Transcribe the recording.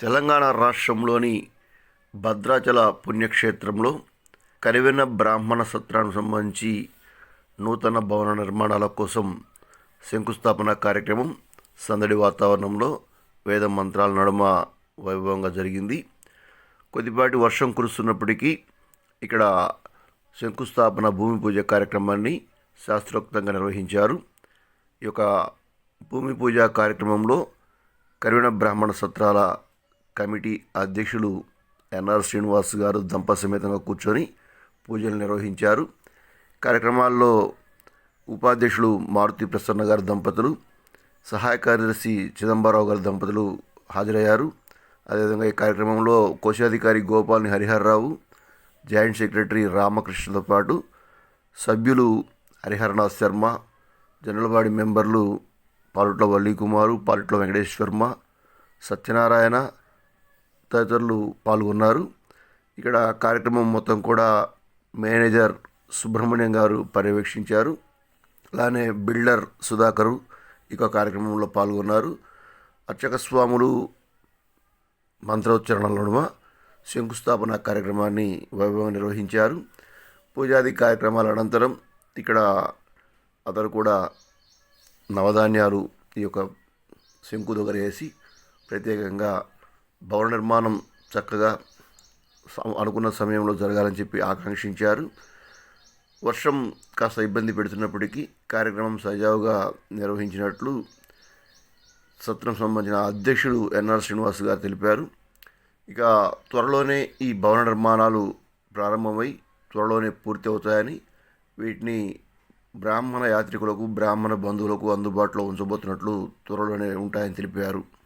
తెలంగాణ రాష్ట్రంలోని భద్రాచల పుణ్యక్షేత్రంలో కరివెన బ్రాహ్మణ సత్రానికి సంబంధించి నూతన భవన నిర్మాణాల కోసం శంకుస్థాపన కార్యక్రమం సందడి వాతావరణంలో వేద మంత్రాల నడుమ వైభవంగా జరిగింది. కొద్దిపాటి వర్షం కురుస్తున్నప్పటికీ ఇక్కడ శంకుస్థాపన భూమి పూజ కార్యక్రమాన్ని శాస్త్రోక్తంగా నిర్వహించారు. ఈ యొక్క భూమి పూజ కార్యక్రమంలో కరివెన బ్రాహ్మణ సత్రాల కమిటీ అధ్యక్షులు ఎన్ఆర్ శ్రీనివాస్ గారు దంప సమేతంగా కూర్చొని పూజలు నిర్వహించారు. కార్యక్రమాల్లో ఉపాధ్యక్షులు మారుతి ప్రసన్న గారి దంపతులు సహాయ కార్యదర్శి చిదంబరరావు గారి దంపతులు హాజరయ్యారు. అదేవిధంగా ఈ కార్యక్రమంలో కోశాధికారి గోపాల్ని హరిహర్రావు జాయింట్ సెక్రటరీ రామకృష్ణతో పాటు సభ్యులు హరిహరనాథ్ శర్మ జనరల్వాడి మెంబర్లు పాలుట్ల వల్లీకుమారు పాలుట్ల వెంకటేశ్వర్మ సత్యనారాయణ తదితరులు పాల్గొన్నారు. ఇక్కడ కార్యక్రమం మొత్తం కూడా మేనేజర్ సుబ్రహ్మణ్యం గారు పర్యవేక్షించారు. అలానే బిల్డర్ సుధాకరు ఇక కార్యక్రమంలో పాల్గొన్నారు. అర్చక స్వాములు మంత్రోచ్చరణల నడుమ శంకుస్థాపన కార్యక్రమాన్ని వైభవంగా నిర్వహించారు. పూజాది కార్యక్రమాల అనంతరం ఇక్కడ అతను కూడా నవధాన్యాలు ఈ యొక్క శంకు దగ్గర వేసి ప్రత్యేకంగా భవన నిర్మాణం చక్కగా స- అనుకున్న సమయంలో జరగాలని చెప్పి ఆకాంక్షించారు. వర్షం కాస్త ఇబ్బంది పెడుతున్నప్పటికీ కార్యక్రమం సజావుగా నిర్వహించినట్లు సత్రం సంబంధించిన అధ్యక్షుడు ఎన్ఆర్ శ్రీనివాస్ గారు తెలిపారు. ఇక త్వరలోనే ఈ భవన నిర్మాణాలు ప్రారంభమై త్వరలోనే పూర్తి అవుతాయని వీటిని బ్రాహ్మణ యాత్రికులకు బ్రాహ్మణ బంధువులకు అందుబాటులో ఉంచబోతున్నట్లు త్వరలోనే ఉంటాయని తెలిపారు.